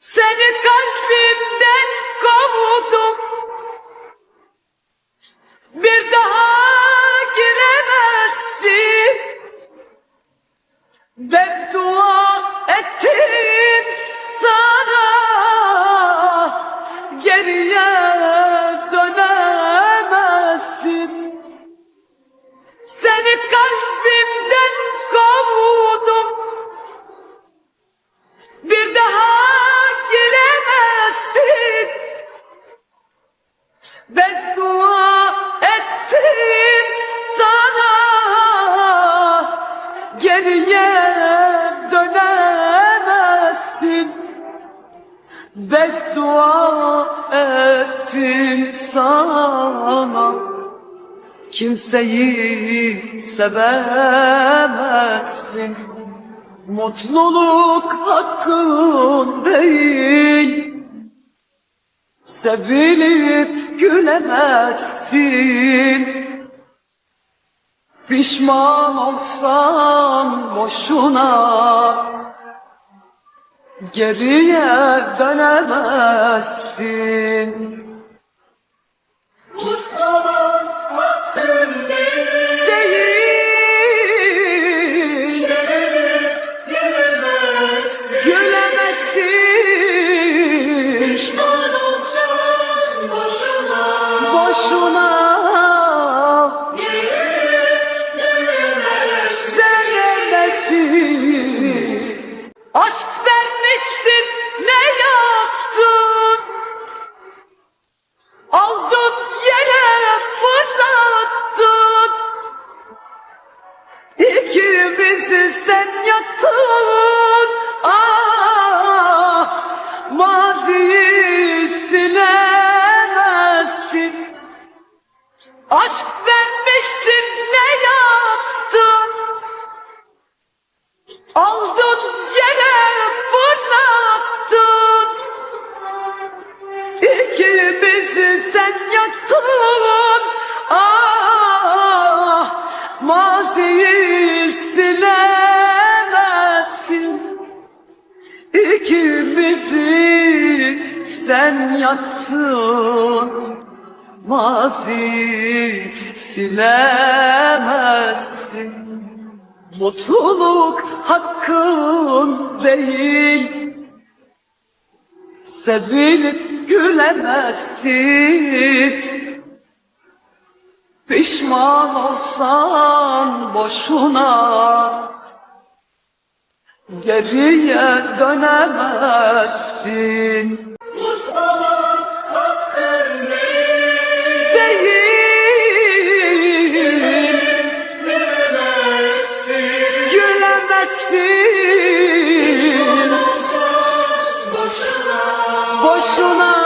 Seni kalbimden Beddua ettim sana. Kimseyi sevemezsin. Mutluluk hakkın değil. Sevilip gülemezsin. Pişman olsan boşuna Geriye dönemezsin Mutluluk hakkın değil. Değil. Sevilip gülemezsin. Gülemezsin. Pişman olsan boşuna. Boşuna. Aşk İkimizi sen yaktın İkimizi sen yaktın Mazi silemezsin. Mutluluk hakkın değil. Sevilip gülemezsin. Pişman olsan boşuna Geriye dönemezsin. Mutluluk hakkın değil Değil Gülemezsin. Gülemezsin Olsan boşuna. Boşuna